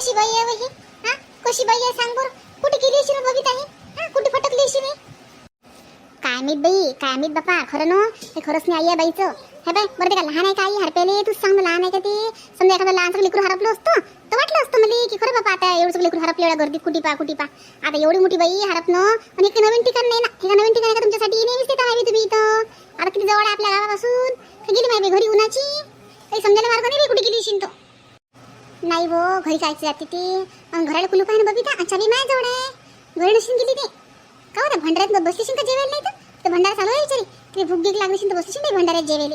कशी बाई आहे ही हा? कशी बाई आहे सांग बरं. कुठे गेली अशी बघित आहे हा? कुठे फटकली अशी नाही काय माहीत बाई? काय माहीत बापा? खरं ना? हे खरंच नाही आई आहे बाईचं. हे बाई बरं ते का लहान आहे का आई? हरपेले तू सांग ना लहान आहे का ते? समजा एखादं लहानचं लेकरू हरपलं असतं तर वाटलं असतं मला की खरं बापा आता एवढं लेकरू हरपलं एवढ्या गर्दीत कुठे पा कुठे पा. आता एवढी मोठी बाई हरपणं आणि एक नवीन ठिकाण नाही ना? हे नवीन ठिकाण का तुमच्यासाठी? नेहमीच तिथं हवी तुम्ही इथं. आता किती जवळ आहे आपल्या गावापासून? गेली माहिती घरी उन्हाची? काही समजायला मार्ग नाही कुठे गेली शिंतो घरी जायचं जाते ते. पण घराला कुलूप आहे ना बबिता? अच्छा बी माझ्या जवळ आहे. घरी नशीन गेली ते. का होता भंडाऱ्यात बसलीशीन का जेवायला नाही तर? ते भंडारा चालू आहे विचारी. ते भूक गीक लागलीशीन तर बसलीशीन नाही भंडाऱ्यात जेवायला.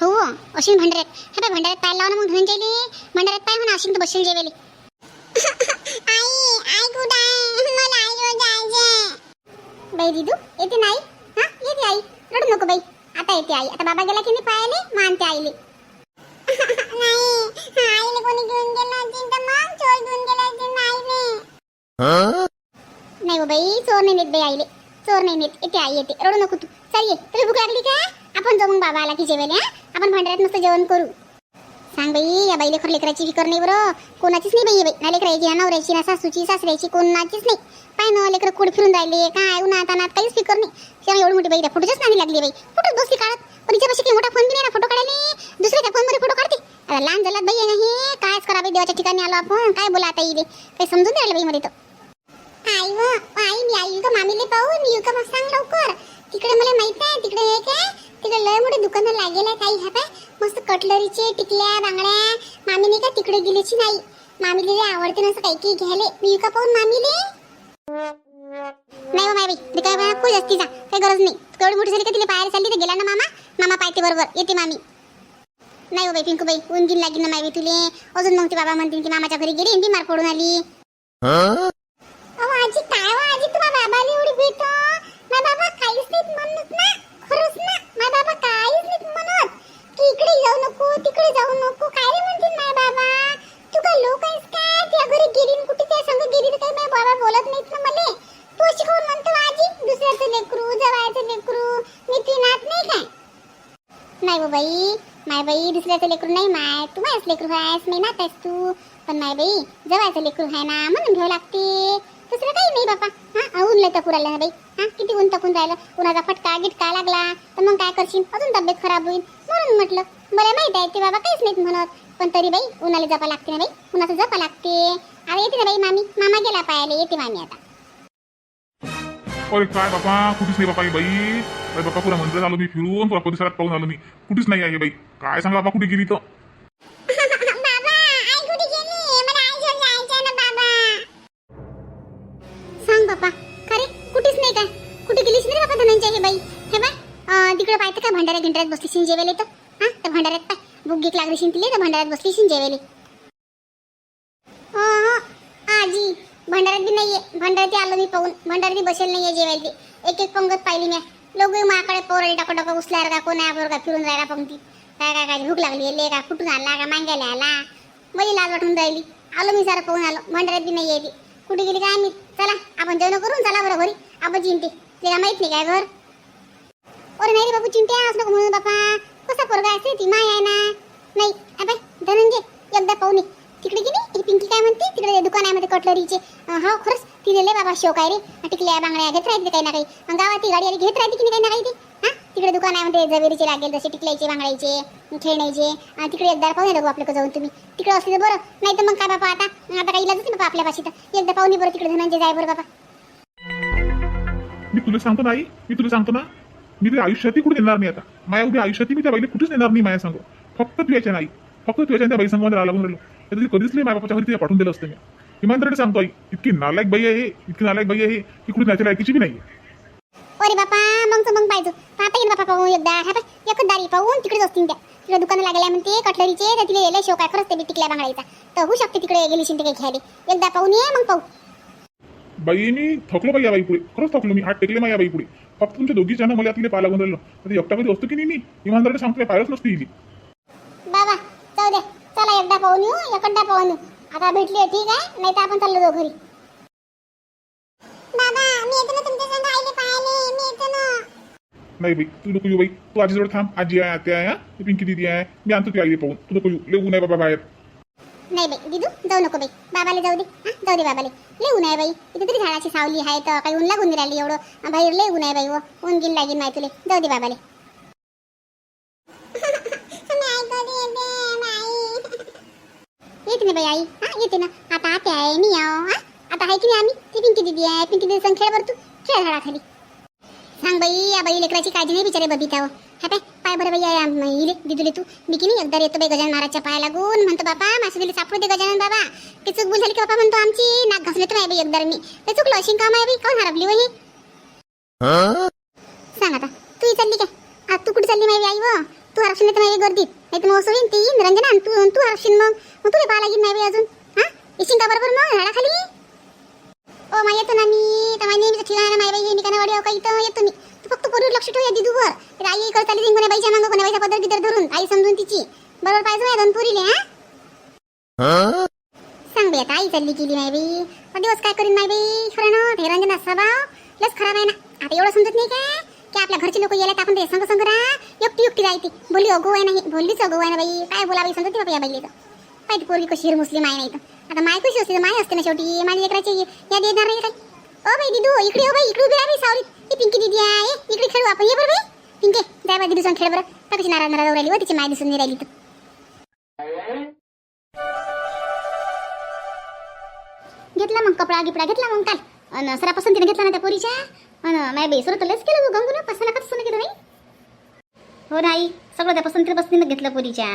हो अशीन भंडाऱ्यात. हे बाय भंडाऱ्यात पाय लावून मग धनंजयले भंडाऱ्यात पाय म्हणा अशीन तर बसेल जेवायला. आई आई कुठं आहे? मला आई जायचे बाई दिदू येते नाही हा येते आई. रडू नको बाई. आता येते आई. आता बाबा गेला की नाही पायाले मानते आईले. चोर नाही नेत बाई आईले. चोर नाही नेत. येते आई येते. रडू नको तू. चल ये. तुला भूक लागली का? आपण जाऊ मग बाबा आला की जेवायला हा? आपण भांडाऱ्यात मस्त जेवण करू. सांग बाई या बाई खरं लेकराची फिकर नाही बरं. कोणाचीच नाही बाई बाई. ना लेकरायची ना नवऱ्याची ना सासूची सासऱ्याची कोणाचीच नाही. पाय ना लेकर कुड फिरून राहिले? काय? उन्हात अनात काहीच फिकर नाही. तेव्हा एवढी मोठी बाई त्या फोटोच्याच नाही लागली बाई. फोटो बसली काढत पण हिच्यापाशी काही मोठा फोन बी नाही ना फोटो काढायला? दुसऱ्या फोनमध्ये फोटो काढते. आता लहान झालात बाई नाही कायच करा बाई देवाच्या ठिकाणी आलो आपण? काय बोला आता इथे काही समजून द्यायला बाई मध्ये तर आई व आई मी आई का मामीले पाहून येऊ का मग सांग लवकर. तिकडे मला माहीत आहे तिकडे हे काय तिकडे लय मोठे दुकानं लागेल आहे काही ह्या पाय. मस्त कटलरीचे टिकल्या बांगड्या. मामीने का तिकडे गेलीची नाही. मामीले आवडते ना असं काही काही घ्यायले. मी का पाहून मामीले? नाही हो माय बाई रिकाय बघा खूप जास्ती जा काही गरज नाही. केवढी मोठी झाली का तिला बाहेर चालली तर गेला ना मामा? मामा पाहते बरोबर येते मामी. नाही हो बाई पिंकू बाई ऊन गिन लागेल ना माय बाई तुले. अजून मग ते बाबा म्हणतील की मामाच्या घरी गेली आणि बिमार पडून आली. आजी काय हो आजी? तुम्हा बाबाला एवढी भेट माझा बाबा काहीच नाही म्हणत ना खरंच ना. माझा बाबा काहीच नाही म्हणत. की इकडे जाऊ नको तिकडे जाऊ नको. काय रे म्हणतील माझ्या बाबा? तू काय लोक आहेस काय? त्या घरी गेली कुठे? त्या संग गेली काही माझ्या बाबा बोलत नाहीत ना मले. तू अशी कोण म्हणतो हो आजी? दुसऱ्याचं लेकरू जवायचं लेकरू मी ती नात नाही काय? नाही हो बाई. माय बाई दुसऱ्याचं लेकरू नाही माय. तू माझ्याच लेकरू आहेस मी नात आहेस तू. पण माय बाई जवायचं लेकरू आहे ना म्हणून घ्यावं लागते. दुसरं काही नाही बापा. हा ऊन लय तकून राहिलं ना बाई. हा किती ऊन तपून राहिलं. उन्हाचा फटका गिटका लागला. तर मग काय करशील? अजून तब्येत खराब होईल. म्हणून म्हटलं मला माहीत आहे ते बाबा काहीच नाहीत म्हणत. पण तरी बाई उन्हाला जपा लागते ना बाई. उन्हाचं जपा लागते. अरे येते ना बाई मामी. मामा गेला पायाला येते मामी आता. अरे काय बापा? कुठेच नाही बापा ही बाई. अरे बापा पुरा मंदिरात आलो मी फिरून. पुरा परिसरात पाहून आलो मी. कुठेच नाही आहे बाई. काय सांगा बापा कुठे गेली तर? सेंटरात का भंडाऱ्या गिंडाऱ्यात बसलीशीन जेवेले तर? हा? त्या भंडाऱ्यात पाय. बुक गीक लागलीशीन तिले तर भंडाऱ्यात बसलीशीन जेवेले हो हो आजी भंडाऱ्यात बी नाहीये. भंडाऱ्यात आलो मी पाहून. भंडाऱ्यात बसेल नाहीये जेवायला ते एक एक पंगत पाहिली मी लोक माकडे पोरले टाका टाका उचल्यावर का कोण आहे का फिरून राहिला पंक्ती काय काय काय भूक लागली ले का कुठून आला का मागायला आला. मला लाज वाटून राहिली. आलो मी सारं पाहून आलो. भंडाऱ्यात बी नाही ती. कुठे गेली काय मी चला आपण जेवण करून चला बरं घरी. आपण जिंते तिला माहीत नाही काय घर? अरे नाही रे बाबू चिंते असं नको म्हणून बापा कसा पोरगा असेल ती माय आहे ना नाही अबे धनंजय एकदा पाहून ये. तिकडे गेली ही पिंकी काय म्हणते तिकडे दुकान आहे मध्ये कटलरीचे अं, हो खरंच तिथे लय बाबा शोक आहे रे टिकल्या बांगड्या घेत राहते काही ना काही अन् गावात ती गाडी आली घेत राहते की नाही काही ना काही ती हा तिकडे दुकान आहे मध्ये जवेरीचे लागेल जसे टिकल्याचे बांगड्याचे खेळण्याचे अन् तिकडे एकदा पाहून येतो आपल्याकडे जाऊन तुम्ही तिकडे असले तर बरं नाही तर मग काय बाबा आता आता काही इलाजच नाही बाबा आपल्या पाशी तर एकदा पाहून बरं तिकडे धनंजय जाय बरं बाबा मी तुला सांगतो नाही मी तुला सांगतो ना मी तुझ्या आयुष्यातही कुठे देणार नाही आता. माझ्या उद्या आयुष्यातही मी त्या बाईला कुठेच देणार नाही माझ्या सांग. फक्त तू नाही. फक्त तू त्या बाई संघ राहिला लागून राहिलो. तरी कधीच नाही माझ्या बापाच्या घरी तिला पाठवून दिलं असतं मी. इमानदारीने सांगतो आई इतकी नालायक बाई आहे इतकी नालायक बाई आहे की कुठे नाच्या लायकीची बी नाही अरे बापा मग मग पाहिजे. पाहता येईल बापा पाहून एकदा. हा पाय एकच दारी पाहून तिकडेच असतील त्या. तिकडे दुकानं लागल्या म्हणते कटलरीचे तर तिला यायला शोक आहे खरंच ते बी टिकल्या बांगडायचा. तर होऊ शकते तिकडे गेली शिंदे काही घ्यायला एकदा पाहून ये मग पाहू. बाई मी थकलो बाई या बाई पुढे खरंच थकलो मी. हात टेकले माझ्या बाई पुढे फक्त तुमच्या दोघीच्या ना मला तिला पाय लागून राहिलो तर एकटा कधी असतो की नाही मी? इमानदारीने सांगतो पायच नसती इली बाबा जाऊ द्या. चला एकदा पाहून येऊ एकदा पाहून येऊ. आता भेटली ठीक आहे नाही तर आपण चाललो जाऊ घरी. बाबा मी येतो ना तुमच्या संग आईले पाहायले. मी येतो ना. नाही बाई तू नको येऊ बाई. तू आजीजवळ थांब. आजी आहे आत्या आहे पिंकी दिदी आहे. मी आणतो ती आईली पाहून. तू नको येऊ. लय ऊन आहे बाबा बाहेर. नाही बाई दिदू जाऊ नको बाई. बाबाले जाऊ दे. हा जाऊ दे बाबाले. लय ऊन आहे बाई. इथे तरी झाडाची सावली आहे तर काही ऊन लागून राहिली एवढं. बाहेर लय हो. ऊन आहे बाई व ऊन गिन लागेल माय तुले. जाऊ दे बाबाले. येते ना बाई आई. हा येते ना. आता आते आहे मी आहो हा. आता आहे की नाही आम्ही? ती पिंकी दिदी आहे. पिंकी दिदी संग खेळ भरतो. खेळ झाडाखाली. सांग बाई या बाई लेकराची काळजी नाही बिचारे बबिताव हो. हा. पाय. पाय बरं बाई इले दिदुले तू मी की नाही एकदा येतो बाई गजानन महाराजच्या पाया लागून म्हणतो बाबा मासू दिले सापडू दे गजानन बाबा. ते चूक बोल झाली की बाबा म्हणतो आमची? नाक घासले तर नाही बाई एकदा मी ते चुकलं अशी काम आहे बाई. कोण हरपली वही? सांग आता तू चालली काय? आज तू कुठे चालली माहिती आई व? तू हरपशील तर नाही गर्दीत. नाही तर मग असं होईन ती रंजना तू तू हरपशील मग. मग तुला पाहा लागेल नाही बाई अजून हा? इशिंका बरोबर मग झाडाखाली? ओ मा येतो ना मी. तर माझ्या नेहमीचं ठिकाण आहे ना माय बाई मी निकाना वाडी का इथं? येतो मी. तू फक्त पोरीवर लक्ष ठेव या दिदूवर. तर आई इकडे चालली कोणा बाईच्या मागं कोणा बाईचा पदर गिदर धरून. आई समजून तिची. बरोबर पाहिजे माझ्या दोन पोरीले हा? सांग बाई आता आई चालली गेली माय बाई. पण दिवस काय करीन माय बाई? खरं ना ते रंजना स्वभाव. लस खराब आहे ना. आता एवढं समजत नाही काय की आपल्या घरचे लोक यायला आपण ते संग संग राहा. युक्ती युक्ती राहते बोलली अगो आहे नाही बोललीच अगो आहे ना बाई. काय बोला बाई? समजते बाबा या बाईला तर पाहिजे पोरगी कशी हिर मुस्लिम आहे नाही तर. आता माय कशी असते? माय असते ना शेवटी. माझ्या लेकराची या. देणार नाही काय ओ बाई दिदू इकडे हो बाई. इकडे उभी राहा बाई सावरी ही पिंकी दिदी आहे. इकडे खेळू आपण. ये बरं बाई. पिंके जाय बाई दिदू संग खेळ बरं. तर कशी नाराज नाराज राहिली व तिची माय दिसून नाही राहिली तर. घेतला मग कपडा गिपडा घेतला मग काल. अन सरा पसंतीने घेतला ना त्या पोरीच्या. अन माय बेसर तर लस केलं गंगू हो ना पसंत का सोनं केलं नाही हो नाही सगळं त्या पसंती पसंतीनं घेतलं पोरीच्या.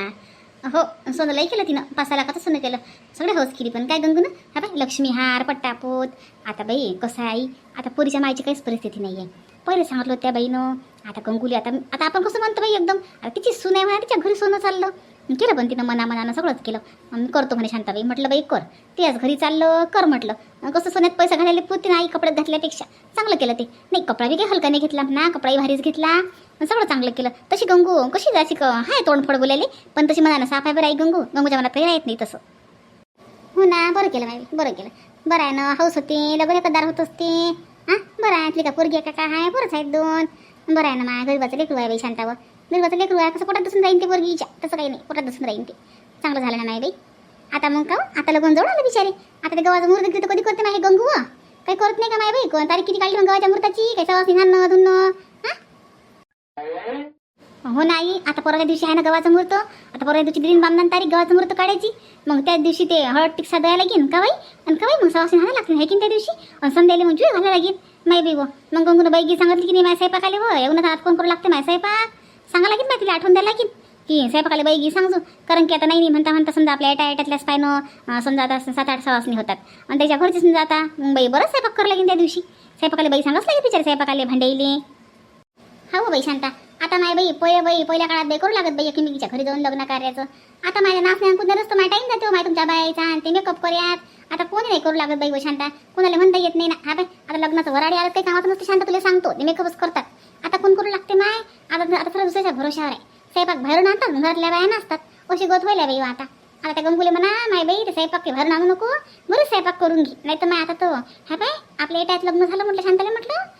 हो सोनं लई केलं तिनं. पाच सहा लाखाचं सोनं केलं? सगळं हौस केली पण. काय गंगू ना हा बाई लक्ष्मीहार पट्टापोत. आता बाई कसं आई आता पोरीच्या मायची काहीच परिस्थिती नाही आहे पहिले सांगितलं होत्या त्या बाईनं आता गंगुली आता आता आपण कसं म्हणतो बाई एकदम? आता तिची सून आहे म्हणा तिच्या घरी सोनं चाललं. केलं पण तिनं मनामनानं सगळंच केलं. करतो म्हणे शांताबाई. म्हटलं बाई कर. ते आज घरी चाललं कर म्हटलं. कसं सोन्यात पैसा घालायला पुरते आई कपड्यात घातल्यापेक्षा चांगलं केलं ते. नाही कपडा बी काही हलका नाही घेतला. ना कपडाही भारीच घेतला. सगळं चांगलं केलं. तशी गंगू कशी जायची क हाय तोंडफोड बोलायले पण तशी मनानं साफ आहे बरं आई गंगू. गंगूच्या मनात काही राहत नाही तसं. हो ना बरं केलं माई बरं केलं. बरं आहे ना हौस होते लग्न एकदार होत असते. हां बरं आहे तुला का पोरगी आहे का काय? आहे बरंच आहेत दोन. बरं आहे ना माझ्या गरीबाचं लेकरू आहे बाई शांतावर गरीबाचं लेकरू आहे कसं पोटात बसून राहीन ते पोरगीच्या तसं काही नाही पोटात बसून राहीन ते. चांगलं झालं ना नाही बाई. आता मग का हो? आता लगून जवळ आलं बिचारे. आता ते गव्हाचं मुहूर्त घेतो कधी करते नाही गंगू? काही करत नाही का माय बाई? कोण तारीख किती काढली मग गव्हाच्या मुहूर्ताची काही सवास निघाणं धुणं? हो नाही आता परवा दिवशी आहे ना गव्हाचा मुहूर्त आता परवा दिवशी दिन बामदान तारीख गव्हाचा मुहूर्त काढायची. मग त्याच दिवशी ते हळद टिक्सा द्यायला लागेल का बाई? आणि का बाई? मग सवासी घालायला लागतील. हे की त्या दिवशी? आणि संध्याला म्हणजे मग जुई घालायला लागेल माय बाई व मग गंगून बाईगी सांगितली की नाही माझ्या स्वयंपाक आले व येऊन हात कोण करू लागते माझ्या स्वयंपाक? सांगा लागेल ना तिला आठवण द्यायला लागेल की स्वयंपाकाला बाईगी सांगू कारण की आता नाही नाही म्हणता म्हणता समजा आपल्या एटा एटातल्याच पायनं समजा आता सात आठ सवासनी होतात. आणि त्याच्या घरचे समजा आता मग बाई बरं स्वयंपाक करावं लागेल त्या दिवशी. स्वयंपाकाला बाई सांगाच लागेल बिचारे स्वयंपाकाले भांडाईले हो बाई शांता. आता माय बाई पहिले बाई पहिल्या काळात बाई करू लागत बाई एकमेकीच्या घरी जाऊन लग्न कार्याचं. आता माझ्या नाचण्या कुणालाच तर माझा टाईम जातो माय तुमच्या बायाचा आणि ते मेकअप करूयात आता कोणी नाही करू लागत बाई हो शांता. कोणाला म्हणता येत नाही ना. हा बाई आता लग्नाचं वराडी आलं काही कामात नसतं शांता तुला सांगतो. ते मेकअपच करतात. आता कोण करू लागते माय? आता आता खरं दुसऱ्याच्या भरोशावर आहे. स्वयंपाक बाहेरून आणतात घरातल्या बाया नसतात अशी गोत बाई हो आता. आता त्या गंगुले म्हणा माय बाई ते स्वयंपाक काही भरून आणू नको. बरं स्वयंपाक करून घे. नाही तर मग आता तो हा बाय आपल्या एटात लग्न झालं म्हटलं शांताला म्हटलं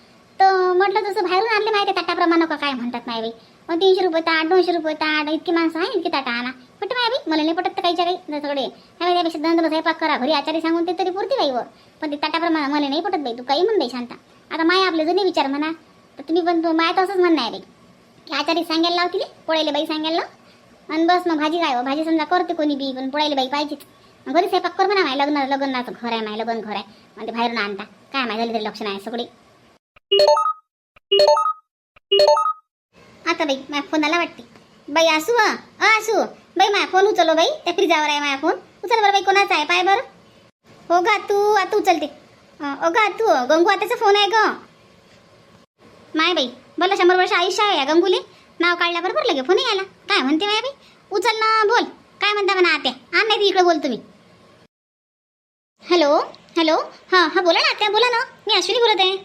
तर म्हटलं तसं बाहेरून आणले माहिती ताटाप्रमाणे का काय म्हणतात माय बाई मग तीनशे रुपये ताट दोनशे रुपये ताट इतकी माणसं आहे इतकी ताटा आणा. पट माय बाई मला नाही पटत तर काहीच्या काही सगळे काय त्यापेक्षा दंड स्वयंपाक करा. घरी आचारी सांगून ते तरी पुरती बाई व. पण ते ताटाप्रमाणे मला नाही पटत बाई तू काही म्हण बाई शांता. आता माय आपले जुने विचार म्हणा. तर तुम्ही पण तो माय तसंच म्हणणं आहे बाई. की आचारी सांगायला लावतील पोळायला बाई सांगायला लाव. आणि बस मग भाजी काय हो? भाजी समजा करते कोणी बी पण पोळायला बाई पाहिजेच. घरी स्वयंपाक कर म्हणा माय लग्न लग्नाचं घर आहे माय लग्न घर आहे. म्हणजे बाहेरून आणता. काय माय झाली तरी लक्ष नाही सगळे. आता बाई माझ्या फोनाला वाटते. बाई असू अ असू बाई माझा फोन उचलो बाई. त्या फ्रीजावर आहे माझा फोन. उचल बरं बाई कोणाचा आहे? पाय बरं. हो गा तू आता उचलते ओ गा तू गंगू आताचा फोन आहे ग. माय बाई बोला शंभर वर्ष आयुष्य आहे या गंगुली. नाव काढल्याबरोबर लगे फोन यायला. काय म्हणते माय बाई? उचल ना बोल. काय म्हणता म्हणा आत्या? आण नाही इकडे बोल तुम्ही. हॅलो? हॅलो? हां हां बोला ना आत्या बोला ना. मी अश्विनी बोलत आहे.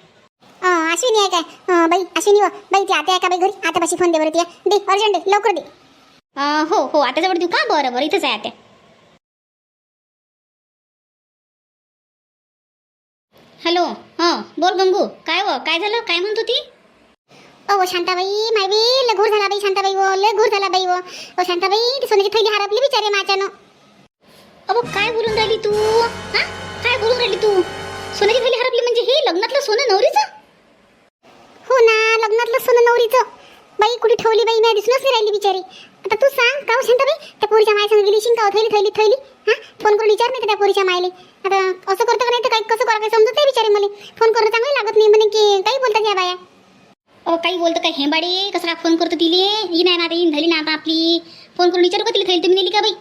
अश्विनी आहे काय? अं, बाई अश्विनी व बाई ती आता आहे का बाई घरी? आता पाशी फोन दे बरं ती दे अर्जंट दे लवकर दे. अं, हो हो आता जवळ देऊ का? बरं बरं इथंच आहे आत्या हॅलो हां बोल गंगू काय व काय झालं? काय म्हणत होती? ओ शांताबाई माय बी लय घोर झाला बाई शांताबाई वो लय घोर झाला बाई वो. ओ शांताबाई ती सोन्याची थैली हरपली बिचारे माझ्यानं अबो काय बोलून राहिली तू? हा? काय बोलून राहिली तू? सोन्याची थैली हरपली म्हणजे हे लग्नातलं सोनं नवरीचं? पोरीचं बाई कुठे ठेवली बाई? मी दिसूनच नाही राहिली बिचारी. आता तू सांग का शांत बाई? त्या पोरीच्या माय संग गेली शिंका थैली थैली थैली? हा? फोन करून विचार नाही का त्या पोरीच्या मायले. आता असं करतो का नाही तर काही कसं करा काही समजत नाही बिचारी मला. फोन करणं चांगलं लागत नाही. म्हणे की काही बोलतात या बाया. अहो काही बोलतं काय? हेंबाडे कसं फोन करतो तिले? ही नाही ना आता येईन झाली ना आता आपली. फोन करून विचारू का तिला? थैली तुम्ही नेली का बाई?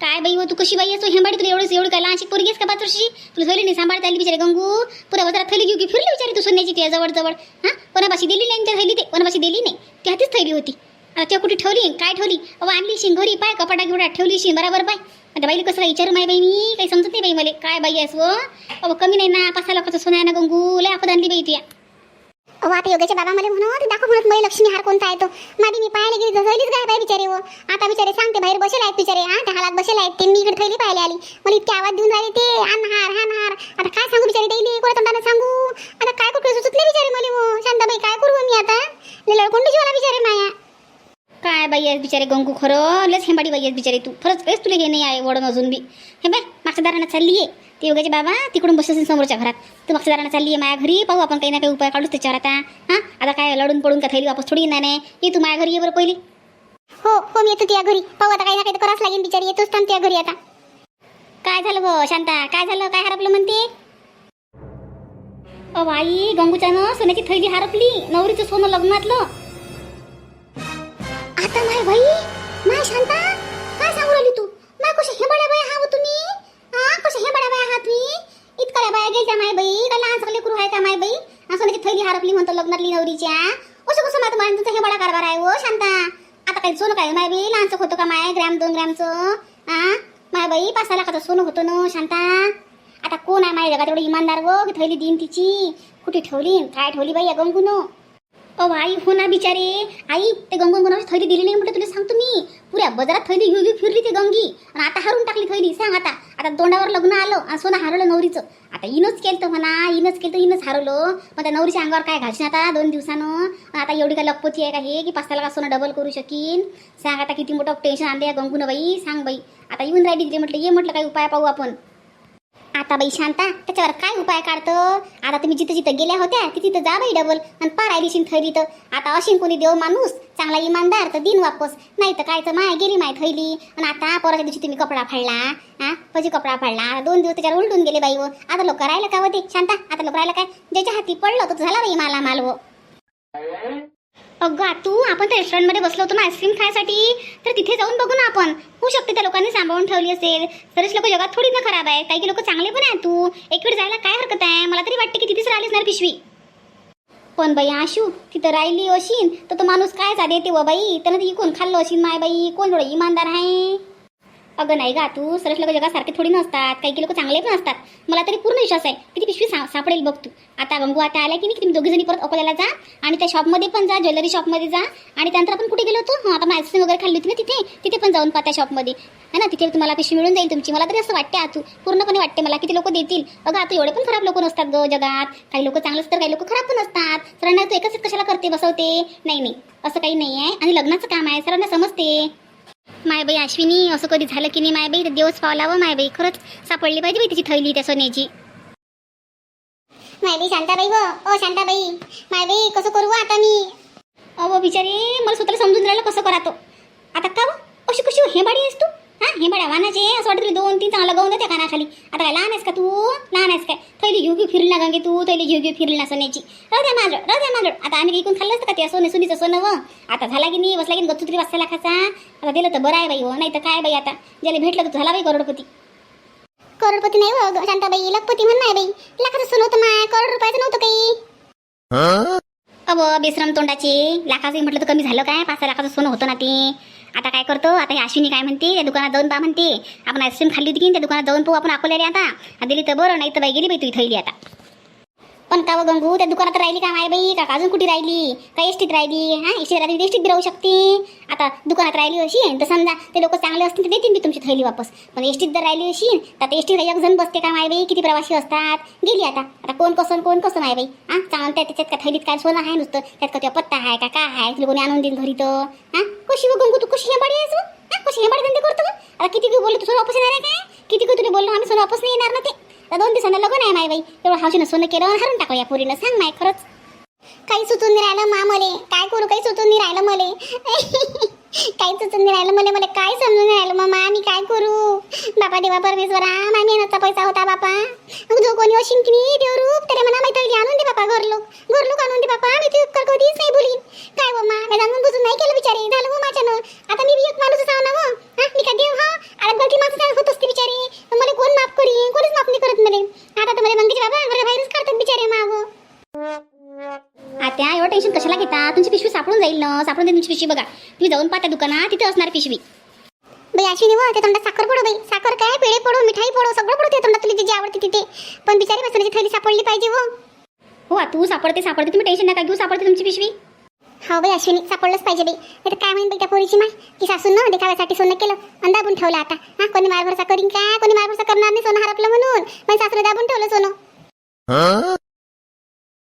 काय बाई हो तू कशी बाई असो हेंबाडी तुला एवढंच एवढं काय लहानशी पोरगी आहेस का पाच वर्षी तुला थैली नाही सांभाळता आली बिचारे गंगू. पुरा बाजारात थैली घेऊ की फिरली बिचारी तू सोन्याची तुझ्या जवळ जवळ हा? कोणापाशी दिली नाही त्या थैली ते कोणापाशी दिली नाही. ती हातीच थैली होती. आता त्या कुठे ठेवली? काय ठेवली? अहो आणली शिंग घरी पाय कपाटा घेऊन ठेवली शिंग बराबर पाय. आता बाईला कसं काय विचारू माय बाई मी काही समजत नाही बाई मला. काय बाई असं व हो? अहो कमी नाही ना पाच सहा लाखाचं सोन्या आहे ना गंगू. लय आपण आणली बाई तुया अहो आता योगाचे बाबा मला म्हणत दाखव म्हणत मै लक्ष्मी हार कोणता आहे तो? मादी मी पाहायला गेली झसळलीच काय बाई बिचारे हो आता बिचारे सांगते बाहेर बसेल आहेत बिचारे हा त्या हालात बसेल आहेत ते मी इकडे थैली पाहायला आली. मला इतके आवाज देऊन राहिले ते अनहार हार हार. आता काय सांगू बिचारे डेली कोणा तोंडाने सांगू? आता काय कुठे सुचत नाही बिचारे मला हो शांताबाई काय करू मी आता? लळकोंडी जीवाला बिचारे माया. काय बाई आहेस बिचारे गंगू खरं? लस हेंबाडी बाई आहेस बिचारे तू. खरंच काहीच तुला हे नाही आहे वडून अजून बी. हे बाय मागच्या चालली आहे ते योगाचे बाबा तिकडून बसत असेल समोरच्या घरात. तू मागच्या दारानं चालली आहे माझ्या घरी पाहू आपण काही ना काही उपाय काढूच त्याच्यावर आता. हां? आता काय लढून पडून का थैली वापस थोडी येणार नाही ये तू माझ्या घरी ये बरं पहिली. हो हो मी येतो त्या घरी. पाहू आता काही ना काही तर करावंच लागेल बिचारी. येतोच थांब त्या घरी आता. काय झालं ग शांता? काय झालं? काय हरपलं म्हणते? अ बाई गंगूच्यानं सोन्याची थैली हरपली. नवरीचं सोनं लग्नातलं. आता माय भाई माय शांता काय सांगू राहिली तू? माय कशी हे बड्या बाई हो तुम्ही हा तुम्ही? तुम्ही बाया गेल्या माय बाई. का लहान सगळे लेकरू आहे का माय बाई? सोन्याची थैली हरपली म्हणतो लग्नातली नवरीच्या. असं कसं माय तुम्हाला तुमचा हेबाडा कारभार आहे हो शांता. आता काही सोनं काय माय बाई? लहानचं होतं का माय? ग्रॅम दोन ग्रॅमचं. हा? माय बाई पाच सहा लाखाचं सोनं होतं ना शांता. आता कोण आहे माझ्या जगात एवढं इमानदार गो की थैली देईन तिची. कुठे ठेवली? काय ठेवली बाई या गंगूनो? अ आई हो ना बिचारे। आई ते गंगून कोणाची थैली दिली नाही म्हटलं तुला सांगतो मी. पुऱ्या बाजारात थैली घेऊ घेऊ फिरली ते गंगी. आणि आता हरून टाकली थैली सांग आता. आता तोंडावर लग्न आलं आणि सोनं हरवलं नवरीचं. आता इनच केलं तर म्हणा इनच केलं तर इनच हरवलं. मग त्या नवरीच्या अंगावर काय घालशील आता दोन दिवसानं? आता एवढी काय लखपती आहे का हे की पाच का सोनं डबल करू शकीन? सांग आता किती मोठं टेन्शन आणलं या गंगूनं बाई सांग बाई. आता येऊन राहिली तिथे म्हटलं ये म्हटलं काही उपाय पाहू आपण. आता बाई शांता त्याच्यावर काय उपाय काढतो? आता तुम्ही जिथं जिथं गेल्या होत्या ती तिथं जा बाई डबल आणि पार थैली तर. आता अशीन कोणी देव माणूस चांगला इमानदार तर दिन वापस. नाही तर काय तर माय गेली माय थैली. आणि आता पोराच्या दिवशी तुम्ही कपडा फाडला हा? पजी कपडा फाडला. दोन दिवस त्याच्यावर उलटून गेले बाई व. आता लोक राहिलं का होते शांता आता लोक राहिलं काय? ज्याच्या हाती पडलं तर झाला बाई माला माल व. अगं तू आपण त्या रेस्टॉरंटमध्ये बसलो होतो ना आईस्क्रीम खायसाठी. तर तिथे जाऊन बघू ना आपण. होऊ शकते त्या लोकांनी सांभाळून ठेवली असेल. बरेच लोक जगात थोडी ना खराब आहे काही लोक चांगले पण आहे तू. एक वेळ जायला काय हरकत आहे? मला तरी वाटते की तिथेच राहिलीच ना पिशवी. पण बाई आशू तिथं राहिली अशीन तर तो माणूस काय चालेल ते व बाई? त्यानं ती कोण खाल्लं अशीन माय बाई. कोण थोडं इमानदार आहे? अगं नाही गा तू सरस लोक जगासारखे थोडी नसतात. काही लोक चांगले पण असतात. मला तरी पूर्ण विश्वास आहे किती पिशवी सा सापडेल बघ तू. आता गंगू आता आला की नाही तुम्ही दोघी जणी परत अकोल्याला जा आणि त्या शॉपमध्ये पण जा ज्वेलरी शॉपमध्ये जा आणि त्यानंतर आपण कुठे गेलो होतो? हं, आपण आईस्क्रीम वगैरे खाल्ली होती ना तिथे? तिथे पण जाऊन पा त्या शॉपमध्ये है ना? तिथे तुम्हाला पिशवी मिळून जाईल तुमची. मला तरी असं वाटते आतू पूर्णपणे वाटते मला किती लोक देतील. अगं आता एवढे पण खराब लोक नसतात ग जगात. काही लोक चांगले असतात काही लोक खराब पण असतात. सरांना तू एकच कशाला करते बसवते? नाही नाही. असं काही नाही आहे आणि लग्नाचं काम आहे. सरांना समजते. मायबाई अश्विनी असं कधी झालं की नाही मायबाई तर देवच पावला व मायबाई खरंच सापडली पाहिजे बाई तिची थैली त्या सोन्याची. माय बाई शांताबाई व ओ शांताबाई. माय बाई कसं करू आता मी? अहो बिचारे मला स्वतःला समजून राहिलं कसं करा तो. आता का व? अशी कशी हेबाडी आहेस तू? हा हेबाड्या वानाचे असं वाटतं तुला दोन तीन चांगला गाऊन देते कानाखाली. आता काय लहान आहेस का तू? लहान आहेस काय? थैली घेऊ घेऊ फिरली ना गंगे तू थैली घेऊ घेऊ फिरली ना सोन्याची. राहू द्या माझं राहू द्या माझं. आता आम्ही इकून खाल्लं असतं का ते सोने सुनीचं सोनं व? आता झाला की नाही बसला की गच्चू तरी वाजता लाखाचा आता दिलं तर बरं आहे बाई हो नाही तर काय बाई आता? ज्याला भेटलं तर झाला बाई करोडपती. करोडपती नाही हो ग- शांताबाई लखपती म्हण नाही बाई. लाखाचं सोनं होतं माय करोड रुपयाचं नव्हतं काही. अव बेसरम तोंडाचे. लाखाचं म्हटलं तर कमी झालं काय? पाच लाखाचं सोनं होतं ना ते. आता काय करतो? आता हे अश्विनी काय म्हणते? त्या दुकानात जाऊन पा म्हणते. आपण आईस्क्रीम खाल्ली होती की त्या दुकानात जाऊन पाहू आपण अकोल्याला आता. दिली तर बरं नाही तर बाई गेली बाई तुझी थैली आता. पण का गंगू त्या दुकानात राहिली का माय बाई? का अजून कुठे राहिली? का एसटीत राहिली? हा एसटीत राहिली एसटीत बी राहू शकते. आता दुकानात राहिली अशी तर समजा ते लोक चांगले असतील तर देतील मी तुमची थैली वापस. पण एसटीत जर राहिली अशी तर एसटीत एक जण बसते का माय बाई? किती प्रवासी असतात? गेली आता. आता कोण कसं कोण कसं माय बाई? हा चांगलं त्या त्याच्यात का थैलीत काय सोनं आहे नुसतं? त्यात का तुझ्या पत्ता आहे का? काय आहे? तुला कोणी आणून देईल घरी तर? हा कशी व गंगू? तू कशी हेबाडी आहेस व? कशी हेबाडी धंदे करतो आता किती बोललो तू सोनं वापस येणार आहे काय? किती तुला बोललो आम्ही सोनं वापस नाही येणार ना ते? तर दोन दिवसांना लग्न आहे माय बाई. तेवढं हौशीनं सोनं केलं हरून टाकू या पुरीनं सांग माय खरंच. काही सुचून नाही राहिलं मा मले काय करू काही सुचून नाही राहिलं मले. काहीच सुचून राहिलं. मला मला काय समजून राहिलं. मामा मी काय करू? बापा देवा परमेश्वरा माझ्या मेहनतचा पैसा होता बापा. मग जो कोणी असेल की नाही देवरूप तरी मला माहिती आणून दे बापा घरलोक घरलोक आणून दे बापा. मी तू कर कधीच नाही बोलीन काय हो मा? मी जाणून बुजून नाही केलं बिचारे. झालं हो माझ्यानं. आता मी एक माणूस असावं ना हो. मी काय देव हा? आता गलती माणसं होत असते बिचारे. मग मला कोण माफ करीन? कोणीच माफ नाही करत मला. आता तर मला मंगेश बाबा घरा बाहेरच काढतात बिचारे मागं. आता एवढं टेन्शन कशाला घेता? तुमची पिशवी सापडून जाईल ना. सापडून जाईल तुमची पिशवी बघा. तुम्ही जाऊन पाहता दुकानात तिथे असणार पिशवी. बाई अश्विनी व त्या तोंडात साखर पडो बाई. साखर काय? पेढे पडो मिठाई पडो सगळं पडो त्या तोंडात. तुला जे आवडते तिथे पण बिचारी मसाल्याची थैली सापडली पाहिजे हो. हो आ, तू सापडते सापडते. तुम्ही टेन्शन नका घेऊ सापडते तुमची पिशवी. हो बाई अश्विनी सापडलंच पाहिजे बाई. नाही तर काय म्हणेन बाई त्या पोरीची माय? की सासून देखाव्यासाठी सोनं केलं. आणि दाबून ठेवलं आता. हा कोणी मारभरसा करीन का? कोणी मारभरसा करणार नाही सोनं हरपलं म्हणून. पण सासूला दाबून ठेवलं सोनं.